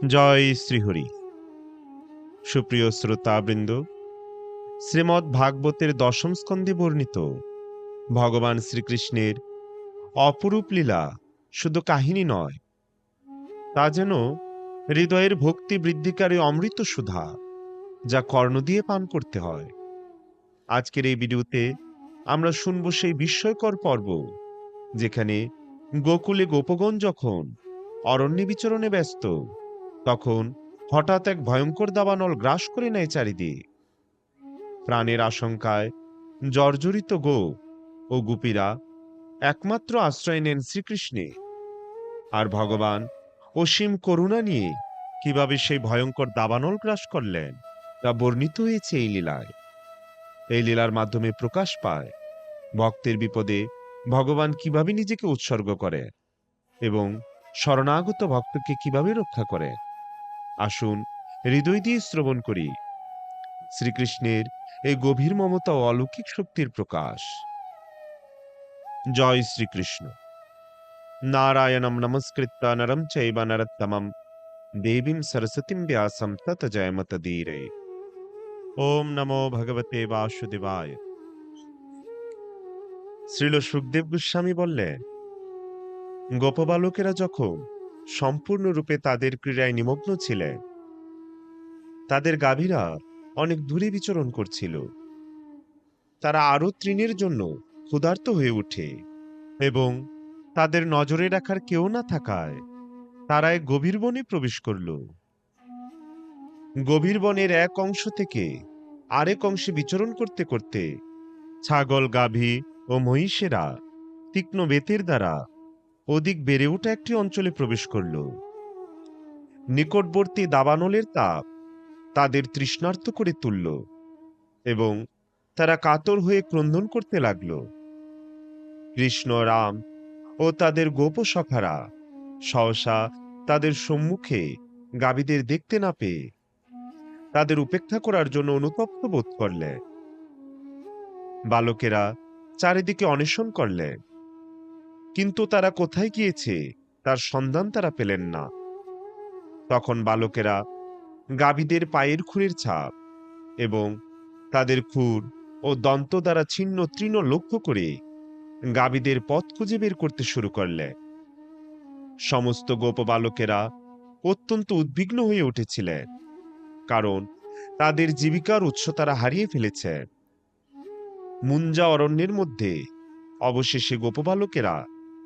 জয় শ্রীহরি। সুপ্রিয় শ্রোতাবৃন্দ শ্রীমৎ ভাগবতের দশম স্কন্ধে বর্ণিত ভগবান শ্রীকৃষ্ণের অপরূপ লীলা শুধু কাহিনী নয়, তা যেন হৃদয়ের ভক্তি বৃদ্ধিকারী অমৃত সুধা যা কর্ণ দিয়ে পান করতে হয়। আজকের এই ভিডিওতে আমরা শুনব সেই বিস্ময়কর পর্ব, যেখানে গোকুলে গোপগণ যখন অরণ্যে বিচরণে ব্যস্ত তখন হঠাৎ এক ভয়ঙ্কর দাবানল গ্রাস করে নেয় চারিদিক। প্রাণের আশঙ্কায় জর্জরিত গো ও গুপিরা একমাত্র আশ্রয় নেন শ্রীকৃষ্ণে। আর ভগবান অসীম করুণা নিয়ে কীভাবে সেই ভয়ঙ্কর দাবানল গ্রাস করলেন, তা বর্ণিত হয়েছে এই লীলায়। এই লীলার মাধ্যমে প্রকাশ পায়, ভক্তের বিপদে ভগবান কীভাবে নিজেকে উৎসর্গ করে এবং শরণাগত ভক্তকে কীভাবে রক্ষা করে আসুন, হৃদয় দিয়ে শ্রবণ করি। শ্রীকৃষ্ণের এই গভীর মমতা ও অলৌকিক শক্তির প্রকাশ। জয় শ্রীকৃষ্ণ। নারায়ণম নমস্কৃত্য নরম চৈব নরত্তমম। দেবীম সরস্বতীম ব্যাসম তত জয়মত ধীরে। ওম নমো ভগবতে বাসুদেবায়। শ্রীল সুখদেব গোস্বামী বললেন, গোপবালকেরা যখন সম্পূর্ণরূপে তাদের ক্রীড়ায় নিমগ্ন ছিলেন তাদের গাভীরা অনেক দূরে বিচরণ করছিল। তারা আরও তৃণের জন্য ক্ষুধার্ত হয়ে ওঠে এবং তাদের নজরে রাখার কেউ না থাকায় তারা এক গভীর বনে প্রবেশ করল। গভীর বনের এক অংশ থেকে আরেক অংশে বিচরণ করতে করতে ছাগল, গাভী ও মহিষেরা তীক্ষ্ণ বেতের দ্বারা অধিক বেড়ে ওঠা একটি অঞ্চলে প্রবেশ করল। নিকটবর্তী দাবানলের তাপ তাদের তৃষ্ণার্ত করে তুলল এবং তারা কাতর হয়ে ক্রন্দন করতে লাগল। কৃষ্ণ, রাম ও তাদের গোপ সখারা সহসা তাদের সম্মুখে গাভীদের দেখতে না পেয়ে তাদের উপেক্ষা করার জন্য অনুতপ্ত বোধ করলে। বালকেরা চারিদিকে অন্বেষণ করলেন কিন্তু তারা কোথায় গিয়েছে, তার সন্ধান তারা পেলেন না। তখন বালকেরা গাভীদের পায়ের খুরের ছাপ এবং তাদের খুর ও দন্ত দ্বারা ছিন্ন তৃণ লক্ষ্য করে গাভীদের পথ খুঁজে বের করতে শুরু করলে। সমস্ত গোপ বালকেরা অত্যন্ত উদ্বিগ্ন হয়ে উঠেছিলেন, কারণ তাদের জীবিকার উৎস তারা হারিয়ে ফেলেছে। মুঞ্জা অরণ্যের মধ্যে অবশেষে গোপবালকেরা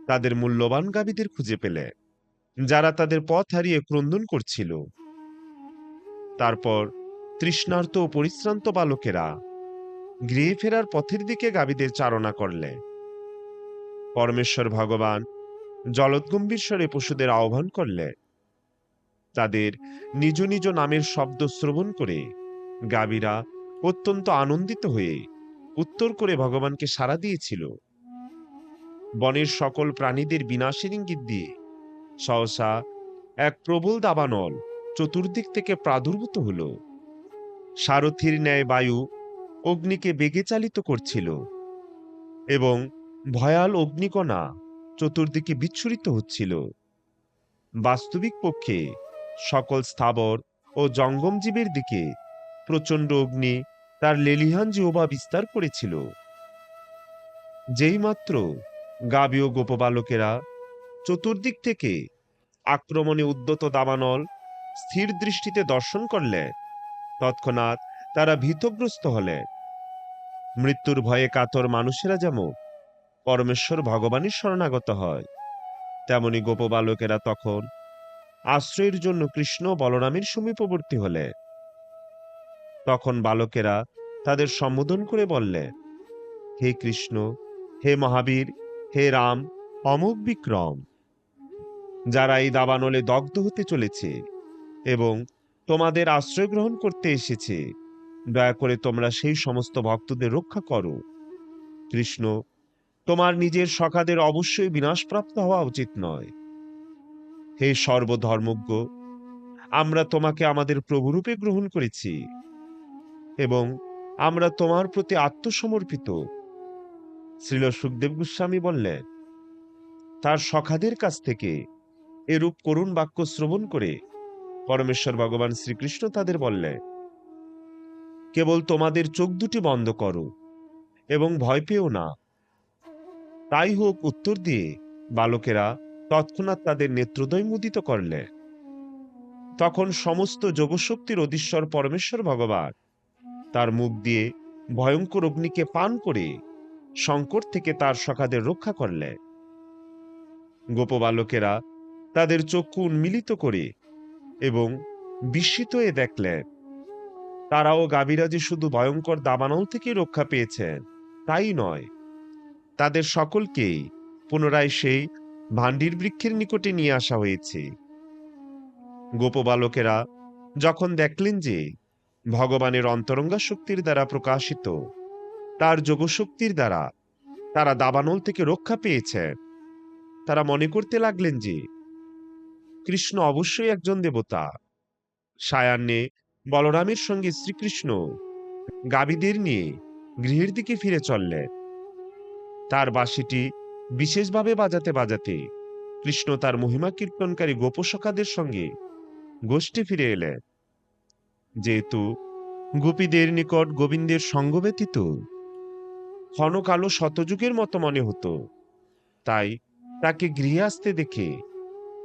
তাদের মূল্যবান গাভীদের খুঁজে পেলে, যারা তাদের পথ হারিয়ে ক্রন্দন করছিল। তারপর তৃষ্ণার্ত ও পরিশ্রান্ত বালকেরা গৃহে ফেরার পথের দিকে গাভীদের চারণা করলে। পরমেশ্বর ভগবান জলৎগম্ভীর স্বরে পশুদের আহ্বান করলে, তাদের নিজ নিজ নামের শব্দ শ্রবণ করে গাভীরা অত্যন্ত আনন্দিত হয়ে উত্তর করে ভগবানকে সাড়া দিয়েছিল। বনের সকল প্রাণীদের বিনাশের ইঙ্গিত দিয়ে। সহসা এক প্রবল দাবানল চতুর্দিক থেকে প্রাদুর্ভূত হল। সারথীর ন্যায় বায়ু অগ্নিকে বেগে চালিত করছিল এবং ভয়াল অগ্নিকণা চতুর্দিকে বিচ্ছুরিত হচ্ছিল। বাস্তবিক পক্ষে সকল স্থাবর ও জঙ্গম জীবের দিকে প্রচণ্ড অগ্নি তার লেলিহান জিহ্বা বিস্তার করেছিল। যেই মাত্র গাবি ও গোপবালকেরা চতুর্দিক থেকে আক্রমণে উদ্যত দাবানল স্থির দৃষ্টিতে দর্শন করলে তৎক্ষণাৎ তারা ভীতগ্রস্ত হলে। মৃত্যুর ভয়ে কাতর মানুষেরা যেমন পরমেশ্বর ভগবানের শরণাগত হয়। তেমনি গোপবালকেরা তখন আশ্রয়ের জন্য কৃষ্ণ বলরামের সমীপবর্তী হলে। তখন বালকেরা তাদের সম্বোধন করে বললে, হে কৃষ্ণ, হে মহাবীর হে রাম, অমুক বিক্রম, যারা এই দাবানলে দগ্ধ হতে চলেছে এবং তোমাদের আশ্রয় গ্রহণ করতে এসেছে, দয়া করে তোমরা সেই সমস্ত ভক্তদের রক্ষা করো। কৃষ্ণ, তোমার নিজের সখাদের অবশ্যই বিনাশপ্রাপ্ত হওয়া উচিত নয়। হে সর্বধর্মজ্ঞ, আমরা তোমাকে আমাদের প্রভুরূপে গ্রহণ করেছি এবং আমরা তোমার প্রতি আত্মসমর্পিত। শ্রীল সুখদেব গোস্বামী বললেন, তার সখাদের কাছ থেকে এরূপ করুণ বাক্য শ্রবণ করে পরমেশ্বর ভগবান শ্রীকৃষ্ণ তাদের বললে কেবল তোমাদের চোখ দুটি বন্ধ করো এবং ভয় পেও না। তাই হোক উত্তর দিয়ে বালকেরা তৎক্ষণাৎ তাদের নেত্রদয় মুদিত করলে তখন সমস্ত যোগশক্তির অধীশ্বর পরমেশ্বর ভগবান তার মুখ দিয়ে ভয়ঙ্কর অগ্নিকে পান করে সংকট থেকে তার সখাদের রক্ষা করলে। গোপবালকেরা তাদের চক্ষু উন্মিলিত করে এবং বিস্মিত হয়ে দেখলেন, তারাও গাভীরাজে শুধু ভয়ঙ্কর দাবানল থেকে রক্ষা পেয়েছেন তাই নয়। তাদের সকলকেই পুনরায় সেই ভান্ডির বৃক্ষের নিকটে নিয়ে আসা হয়েছে। গোপবালকেরা যখন দেখলেন যে ভগবানের অন্তরঙ্গা শক্তির দ্বারা প্রকাশিত তার যোগশক্তির দ্বারা। তারা দাবানল থেকে রক্ষা পেয়েছেন তারা মনে করতে লাগলেন যে, কৃষ্ণ অবশ্যই একজন দেবতা। সায়ান্নে বলরামের সঙ্গে শ্রীকৃষ্ণ গাবিদের নিয়ে গৃহের দিকে ফিরে চললেন। তার বাঁশিটি বিশেষভাবে বাজাতে বাজাতে কৃষ্ণ তার মহিমা কীর্তনকারী গোপসখাদের সঙ্গে গোষ্ঠী ফিরে এলেন। যেহেতু গোপীদের নিকট গোবিন্দের সঙ্গ ব্যতীত ক্ষণ কালো শতযুগের মতো মনে হতো। তাই তাকে গৃহে আসতে দেখে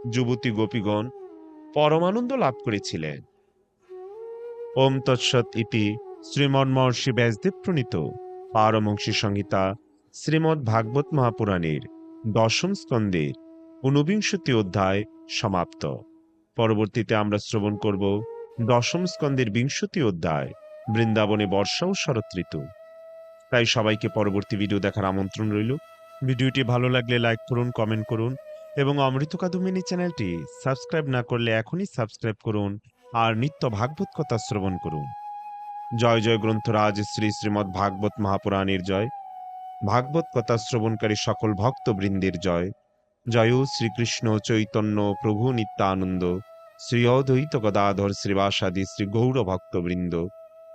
যুবতী গোপীগণ পরমানন্দ লাভ করেছিলেন। ওম তৎসৎ ইতি শ্রীমন মহর্ষি ব্যাসদেব প্রণীত পারমংসী সংহিতা শ্রীমদ্ ভাগবত মহাপুরাণের দশম স্কন্দের ঊনবিংশতি অধ্যায় সমাপ্ত। পরবর্তীতে আমরা শ্রবণ করব দশম স্কন্দের বিংশতি অধ্যায় বৃন্দাবনে বর্ষা ও শরৎ ঋতু। তাই সবাইকে পরবর্তী ভিডিও দেখার আমন্ত্রণ রইল। ভিডিওটি ভালো লাগলে লাইক করুন কমেন্ট করুন এবং অমৃত কাদুমিনী চ্যানেলটি সাবস্ক্রাইব না করলে এখনই সাবস্ক্রাইব করুন আর নিত্য ভাগবত কথা শ্রবণ করুন। জয় জয় গ্রন্থরাজ, শ্রী শ্রীমদ্ ভাগবত মহাপুরাণের জয়। ভাগবত কথা শ্রবণকারী সকল ভক্তবৃন্দের জয়। জয় শ্রীকৃষ্ণ চৈতন্য প্রভু নিত্যানন্দ। শ্রী অদ্বৈত গদাধর শ্রীবাসাদি শ্রী গৌর ভক্তবৃন্দ